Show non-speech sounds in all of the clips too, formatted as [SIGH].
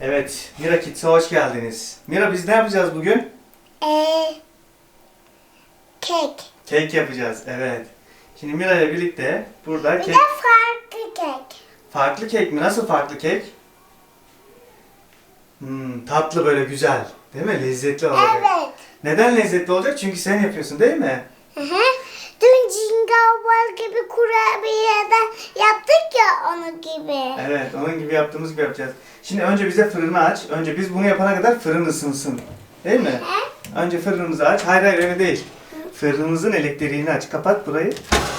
Evet, Mira Kids'e hoş geldiniz. Mira biz ne yapacağız bugün? Ee, kek. Kek yapacağız, evet. Şimdi Mira ile birlikte burada Bir kek... de farklı kek. Farklı kek mi? Nasıl farklı kek? Hmm, tatlı böyle güzel. Değil mi? Lezzetli olacak. Evet. Neden lezzetli olacak? Çünkü sen yapıyorsun değil mi? Hı hı. Ball gibi kurabiyeden yaptık ya onu gibi. Evet, onun gibi yaptığımız gibi yapacağız. Şimdi önce bize fırını aç. Önce biz bunu yapana kadar fırın ısınsın. Değil mi? He? Önce fırınımızı aç. Hayır hayır öyle değil. Fırınımızın elektriğini aç. Kapat burayı.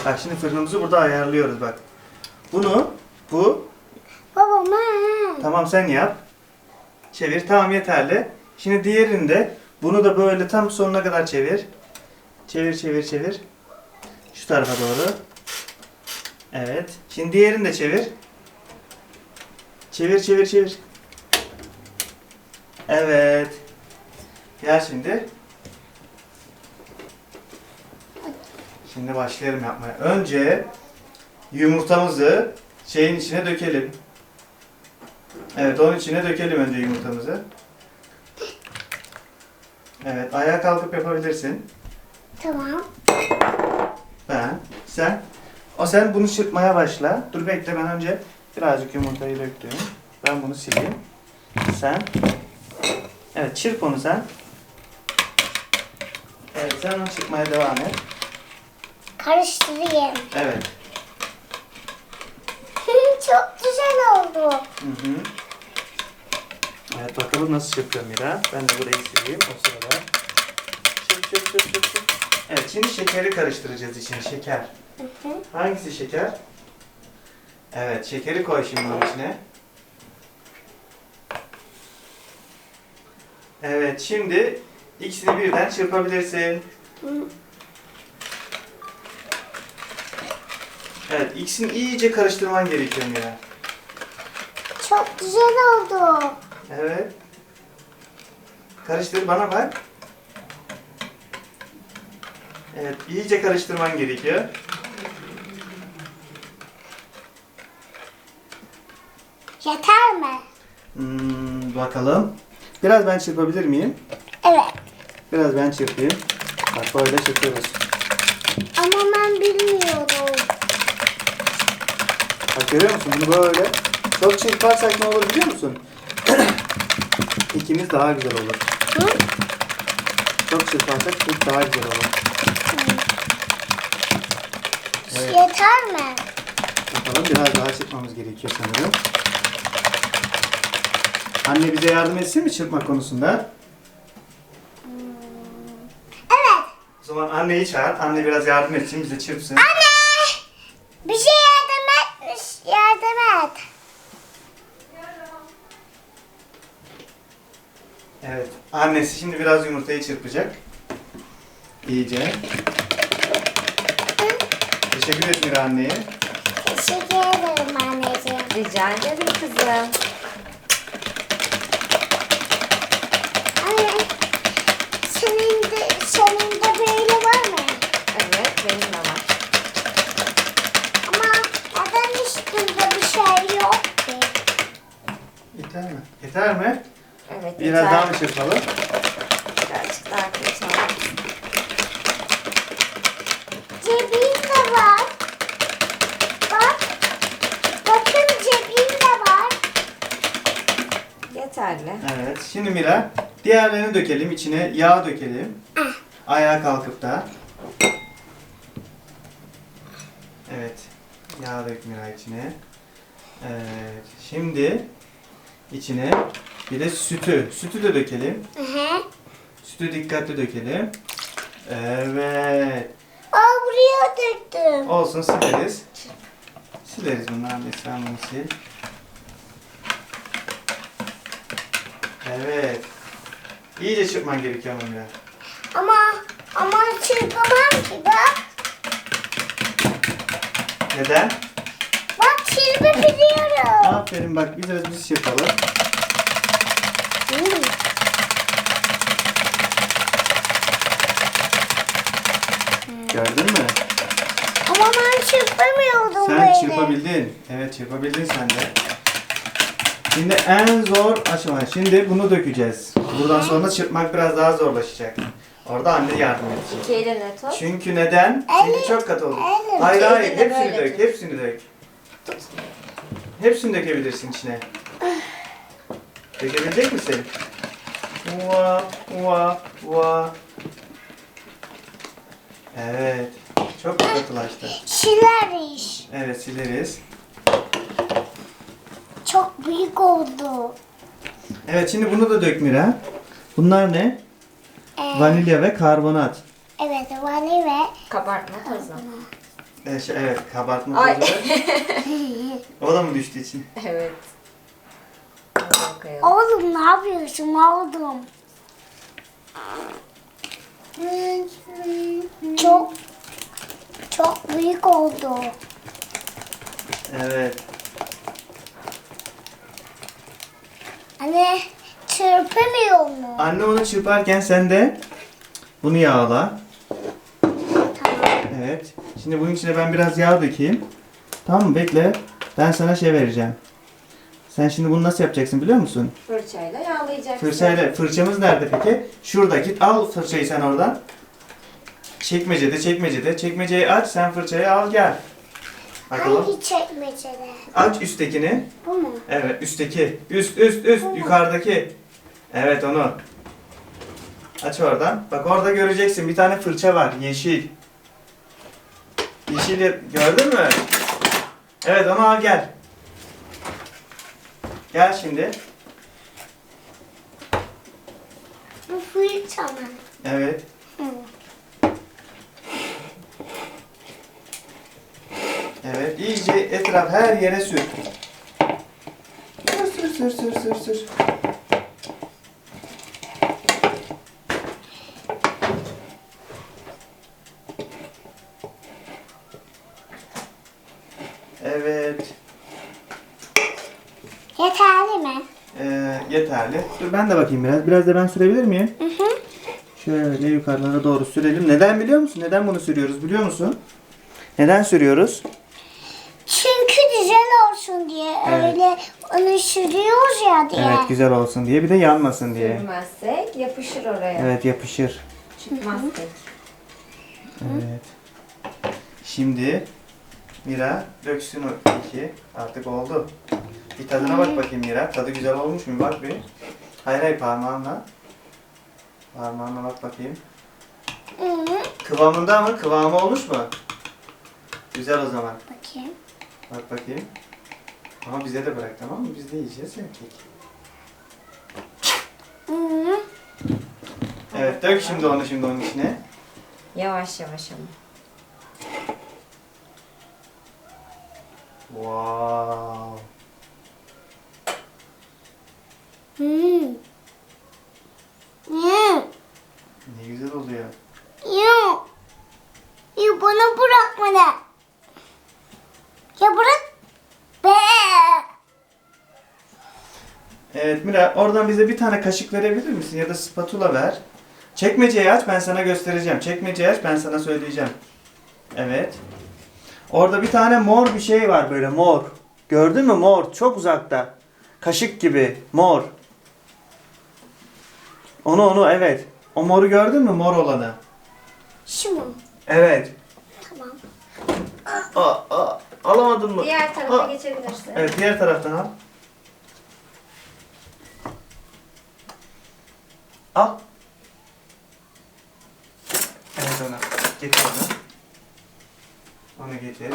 Bak şimdi fırınımızı burada ayarlıyoruz bak. Bunu, bu. Babam ha. Tamam sen yap. Çevir. Tamam yeterli. Şimdi diğerinde bunu da böyle tam sonuna kadar çevir. Çevir çevir çevir. Tarafa doğru. Evet. Şimdi diğerini de çevir. Çevir çevir çevir. Evet. Gel şimdi. Şimdi başlayalım yapmaya. Önce yumurtamızı şeyin içine dökelim. Evet, onun içine dökelim önce yumurtamızı. Evet, ayağa kalkıp yapabilirsin. Tamam. Sen. O sen bunu çırpmaya başla. Dur bekle ben önce birazcık yumurtayı döktüm. Ben bunu sileyim. Sen. Evet, çırp onu sen. Evet, sen onu çırpmaya devam et. Karıştırayım. Evet. [LAUGHS] Çok güzel oldu. Hı hı. Evet bakalım nasıl çırpıyor Mira. Ben de burayı sileyim o sırada. Çırp çırp çırp çırp çırp. Evet şimdi şekeri karıştıracağız içine şeker. Hı hı. Hangisi şeker? Evet şekeri koy şimdi onun içine. Evet şimdi ikisini birden çırpabilirsin. Hı. Evet ikisini iyice karıştırman gerekiyor Mira. Çok güzel oldu. Evet. Karıştır bana bak. Evet, iyice karıştırman gerekiyor. Yeter mi? Hmm, bakalım. Biraz ben çırpabilir miyim? Evet. Biraz ben çırpayım. Bak böyle çırpıyoruz. Ama ben bilmiyorum. Bak görüyor musun? Bunu böyle çok çırparsak ne olur biliyor musun? [CLEARS THROAT] İkimiz daha güzel olur. Hı? Çok çırparsak kek daha güzel olur. Evet. Yeter mi? Bakalım biraz daha çırpmamız gerekiyor sanırım. Anne bize yardım etsin mi çırpma konusunda? Evet. O zaman anneyi çağır. Anne biraz yardım etsin bize çırpsın. Anne! Bir şey yardım et. Yardım et. Evet. Annesi şimdi biraz yumurtayı çırpacak. İyice. Teşekkür et Mira anneye. Teşekkür ederim anneciğim. Rica ederim kızım. Biraz daha mı çırpalım? Birazcık daha kaçalım. Cebin de var. Bak. Bakın cebin de var. Yeterli. Evet. Şimdi Mira diğerlerini dökelim. içine yağ dökelim. Ah. Ayağa kalkıp da. Evet. Yağ dök Mira içine. Evet. Şimdi içine bir de sütü. Sütü de dökelim. Hı hı. Sütü dikkatli dökelim. Evet. Aa buraya döktüm. Olsun sileriz. Sileriz bunu abi sen bunu sil. Evet. İyice çırpman gerekiyor ama Mira. Ama ama çırpamam ki bak. Neden? Bak çırpabiliyorum. Aferin bak biraz biz çırpalım. Hmm. Gördün mü? Ama ben çırpamıyordum Sen böyle. çırpabildin. Evet çırpabildin sen de. Şimdi en zor aşama. Şimdi bunu dökeceğiz. Buradan sonra çırpmak biraz daha zorlaşacak. Orada anne yardım edecek. İki eline tut. Çünkü neden? Çünkü çok katı oldu. elim. Hayır hayır Elinle hepsini böyle dök, tut. hepsini dök. Hepsini dökebilirsin içine. Dökebilecek misin? Ua, ua, ua. Evet. Çok katılaştı. Şileriş. Evet sileriz. Çok büyük oldu. Evet şimdi bunu da dök Mira. Bunlar ne? Ee, Vanilya ve karbonat. evet vali ve Kabartma tozu. Evet, şey, evet kabartma Ay. tozu. [LAUGHS] o da mı düştü için? evet. Bunu koyalım. Oğlum ne yapıyorsun oğlum? Çok büyük oldu. Evet. Anne çırpamıyor mu? Anne onu çırparken sen de bunu yağla. Tamam. Evet. Şimdi bunun içine ben biraz yağ dökeyim. Tamam mı? Bekle. Ben sana şey vereceğim. Sen şimdi bunu nasıl yapacaksın biliyor musun? Fırçayla yağlayacaksın. Fırçayla, fırçamız nerede peki? Şurada git al fırçayı sen oradan. Çekmecede, çekmecede. Çekmeceyi aç, sen fırçayı al gel. Bakalım. Hangi çekmecede? Aç üsttekini. Bu mu? Evet, üstteki. Üst, üst, üst. Yukarıdaki. Evet onu. Aç oradan. Bak orada göreceksin bir tane fırça var. Yeşil. Yeşil gördün mü? Evet onu al gel. Gel şimdi. Bu fırça mı? Evet. Hı. Evet. iyice etraf her yere sür. Sür sür sür sür sür sür. Evet. Yeterli mi? Ee, yeterli. Dur ben de bakayım biraz. Biraz da ben sürebilir miyim? Hı hı. Şöyle yukarılara doğru sürelim. Neden biliyor musun? Neden bunu sürüyoruz biliyor musun? Neden sürüyoruz? Güzel olsun diye Evet. öyle onu sürüyoruz ya diye. Evet güzel olsun diye bir de yanmasın diye. Sürmezsek yapışır oraya. Evet yapışır. Çıkmaz pek. Evet. Şimdi Mira döksün o iki. Artık oldu. Bir tadına bak bakayım Mira. Tadı güzel olmuş mu? Bak bir. Hayır hayır parmağınla. Parmağınla bak bakayım. Hı. Kıvamında mı? Kıvamı olmuş mu? Güzel o zaman. Bakayım. Bak bakayım. Ama bize de bırak tamam mı? Biz de yiyeceğiz ya kek. Evet dök şimdi onu şimdi onun içine. Yavaş yavaş ama. Wow. Hı. Hı. Ne güzel oluyor. Yok. Ya bana bırakma da. Ya bırak. Be. Evet Mira oradan bize bir tane kaşık verebilir misin ya da spatula ver. Çekmeceyi aç ben sana göstereceğim. Çekmeceyi aç ben sana söyleyeceğim. Evet. Orada bir tane mor bir şey var böyle mor. Gördün mü mor çok uzakta. Kaşık gibi mor. Onu onu evet. O moru gördün mü mor olanı? Şu mu? Evet. Tamam. Aa, aa, alamadın mı? Diğer tarafa Aa. geçebilirsin. Evet diğer taraftan al. Al. Evet onu. Getir onu. Onu getir.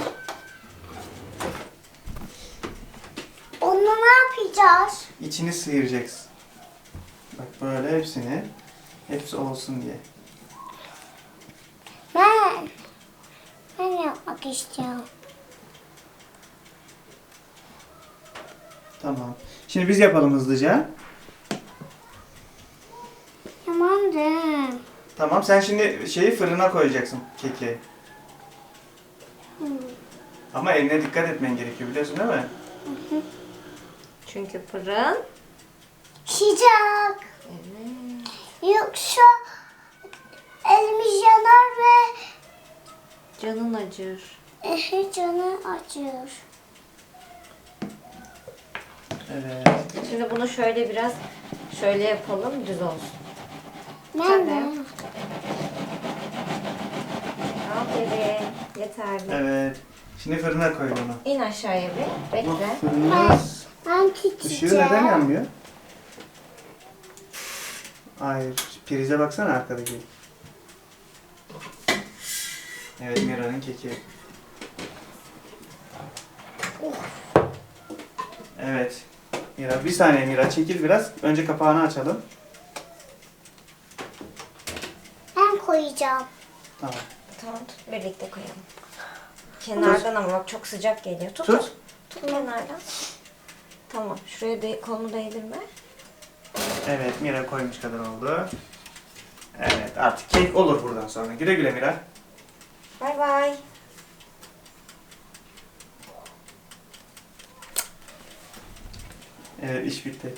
Onu ne yapacağız? İçini sıyıracaksın. Bak böyle hepsini. Hepsi olsun diye. Ben. Ben yapmak istiyorum. Tamam. Şimdi biz yapalım hızlıca. Tamam sen şimdi şeyi fırına koyacaksın keki. Hı. Ama eline dikkat etmen gerekiyor biliyorsun değil mi? Çünkü fırın. Sıcak. Evet. Yoksa elimiz yanar ve Canın acır. ehe canı acır. Evet. Şimdi bunu şöyle biraz şöyle yapalım düz olsun. Nerede? Aferin. Yeterli. Evet. Şimdi fırına koy bunu. İn aşağıya bir. Bekle. fırınımız Ben ışığı küçücük. neden yanmıyor? Hayır. Prize baksana arkadaki. Evet Mira'nın keki. Evet. Mira bir saniye Mira çekil biraz. Önce kapağını açalım. Ben koyacağım. Tamam. Tamam tut birlikte koyalım. Kenardan ama bak çok sıcak geliyor. Tut. Tut. Tut, kenardan. Tamam. Şuraya de, kolunu değdirme. Evet Mira koymuş kadar oldu. Evet artık kek olur buradan sonra. Güle güle Mira. Bay bay. Evet iş bitti.